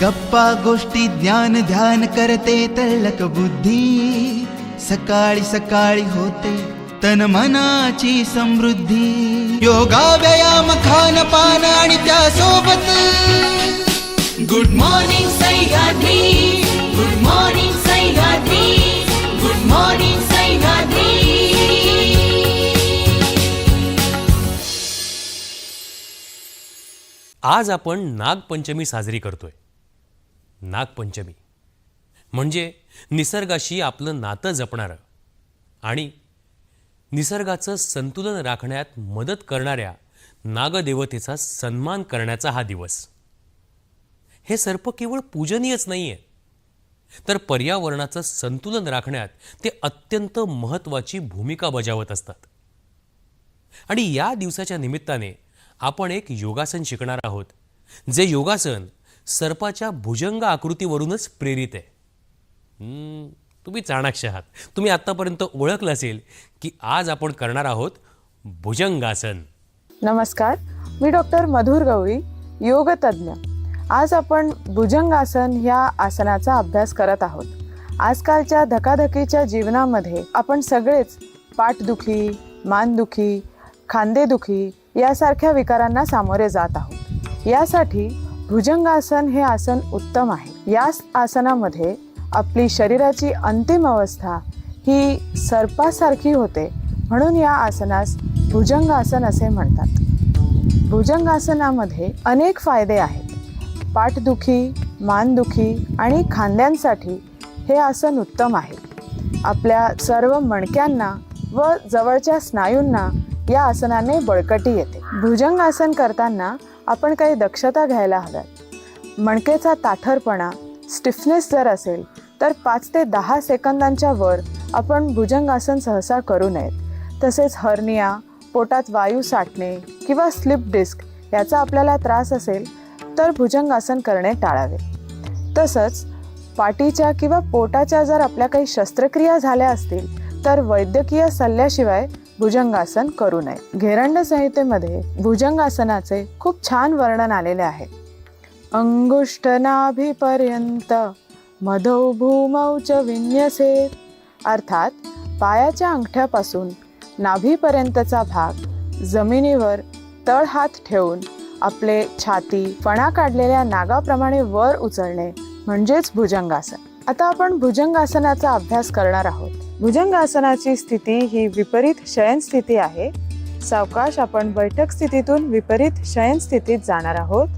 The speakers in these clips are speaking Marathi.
गप्पा गोष्टी ज्ञान ध्यान करते तळक बुद्धी सकाळी सकाळी होते तन मनाची समृद्धी. योगा व्यायाम खान पान आणि त्यासोबत good morning Sahyadri. Good morning Sahyadri. Good morning Sahyadri. आज आपण नागपंचमी साजरी करतोय. नागपंचमी. म्हणजे निसर्गाशी आपलं नातं जपणारं आणि निसर्गाचं संतुलन राखण्यात मदत करणाऱ्या नागदेवतेचा सन्मान करण्याचा हा दिवस. हे सर्प केवळ पूजनीयच नाही आहे तर पर्यावरणाचं संतुलन राखण्यात ते अत्यंत महत्त्वाची भूमिका बजावत असतात. आणि या दिवसाच्या निमित्ताने आपण एक योगासन शिकणार आहोत. जे योगासन सर्पाच्या भुजंग आकृतीवरूनच प्रेरित आहे. तुम्ही चाणाक्ष आहात. तुम्ही आत्तापर्यंत ओळखलं असेल की आज आपण करणार आहोत भुजंगासन. नमस्कार मी डॉक्टर मधुर गवळी योग आज आपण भुजंगासन ह्या आसनाचा अभ्यास करत आहोत. आजकालच्या धकाधकीच्या जीवनामध्ये आपण सगळेच पाठदुखी मानदुखी खांदेदुखी यासारख्या विकारांना सामोरे जात आहोत. यासाठी भुजंगासन हे आसन उत्तम आहे. या आसनामध्ये आपली शरीराची अंतिम अवस्था ही सर्पासारखी होते म्हणून या आसनास भुजंगासन असे म्हणतात. भुजंगासनामध्ये अनेक फायदे आहेत. पाठदुखी मानदुखी आणि खांद्यांसाठी हे आसन उत्तम आहे. आपल्या सर्व मणक्यांना व जवळच्या स्नायूंना या आसनाने बळकटी येते. भुजंगासन करताना आपण काही दक्षता घ्यायला हव्यात. मणकेचा ताठरपणा स्टिफनेस जर असेल तर पाच ते दहा सेकंदांच्या वर आपण भुजंगासन सहसा करू नयेत. तसेच हर्निया पोटात वायू साठणे किंवा स्लिप डिस्क याचा आपल्याला त्रास असेल तर भुजंगासन करणे टाळावे. तसंच पाठीच्या किंवा पोटाच्या जर आपल्या काही शस्त्रक्रिया झाल्या असतील तर वैद्यकीय सल्ल्याशिवाय भुजंगासन करू नये. घेरंड संहितेमध्ये भुजंगासनाचे खूप छान वर्णन आलेले आहे. अंगुष्ठनाभिपर्यंत मधौ भूमौ च विन्यसेत अर्थात पायाच्या अंगठ्यापासून नाभीपर्यंतचा भाग जमिनीवर तळ हात ठेवून आपले छाती फणा काढलेल्या नागाप्रमाणे वर उचलणे म्हणजेच भुजंगासन. आता आपण भुजंगासनाचा अभ्यास करणार आहोत. भुजंगासनाची स्थिती ही विपरीत शयन स्थिती आहे. सावकाश आपण बैठक स्थितीतून विपरीत शयन स्थितीत जाणार आहोत.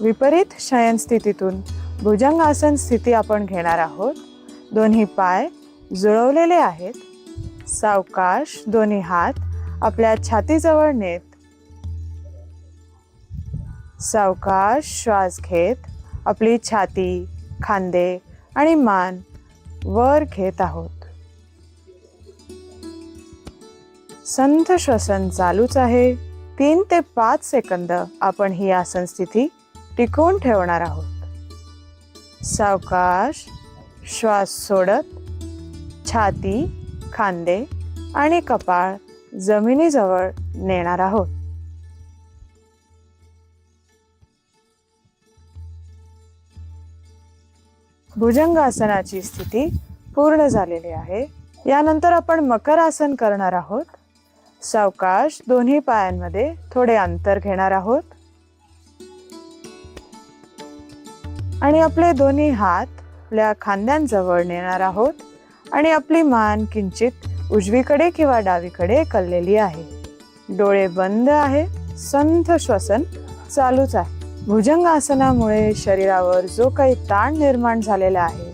विपरीत शयन स्थितीतून भुजंगासन स्थिती आपण घेणार आहोत. दोन्ही पाय जुळवलेले आहेत. सावकाश दोन्ही हात आपल्या छातीजवळ नेत. सावकाश श्वास घेत आपली छाती खांदे आणि मान वर घेत आहोत. संथ श्वसन चालूच आहे. तीन ते पाच सेकंद आपण ही आसन स्थिती टिकवून ठेवणार आहोत. सावकाश श्वास सोडत छाती खांदे आणि कपाळ जमिनीजवळ नेणार आहोत. भुजंगासनाची स्थिती पूर्ण झालेली आहे. यानंतर आपण मकर आसन करणार आहोत. सावकाश दोन्ही पायांमध्ये थोडे अंतर घेणार आहोत. आणि आपले दोन्ही हात आपल्या खांद्यांजवळ नेणार आहोत. आणि आपली मान किंचित उजवीकडे किंवा डावीकडे कललेली आहे. डोळे बंद आहे संथ श्वसन चालूच आहे. भुजंगासनामुळे शरीरावर जो काही ताण निर्माण झालेला आहे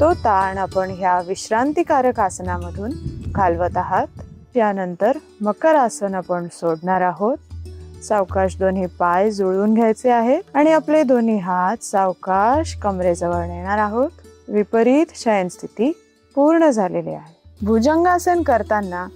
तो ताण आपण ह्या विश्रांतिकारक आसनामधून घालवत आहात. त्यानंतर मकर आसन आपण सोडणार आहोत. सावकाश दोन्ही पाय जुळवून घ्यायचे आहेत आणि आपले दोन्ही हात सावकाश कमरेजवळ नेणार आहोत. विपरीत शयन स्थिती पूर्ण झालेली आहे. भुजंगासन करताना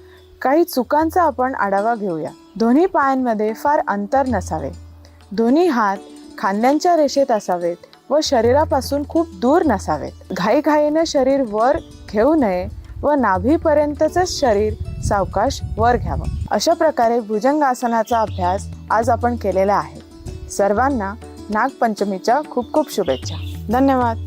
काही चुकांचा आपण आढावा घेऊया. दोन्ही पायांमध्ये फार अंतर नसावे. दोन्ही हात खांद्यांच्या रेषेत असावेत व शरीरापासून खूप दूर नसावेत. घाईघाईनं शरीर वर घेऊ नये व नाभीपर्यंतच शरीर सावकाश वर घ्यावं. अशा प्रकारे भुजंगासनाचा अभ्यास आज आपण केलेला आहे. सर्वांना नागपंचमीच्या खूप खूप शुभेच्छा. धन्यवाद.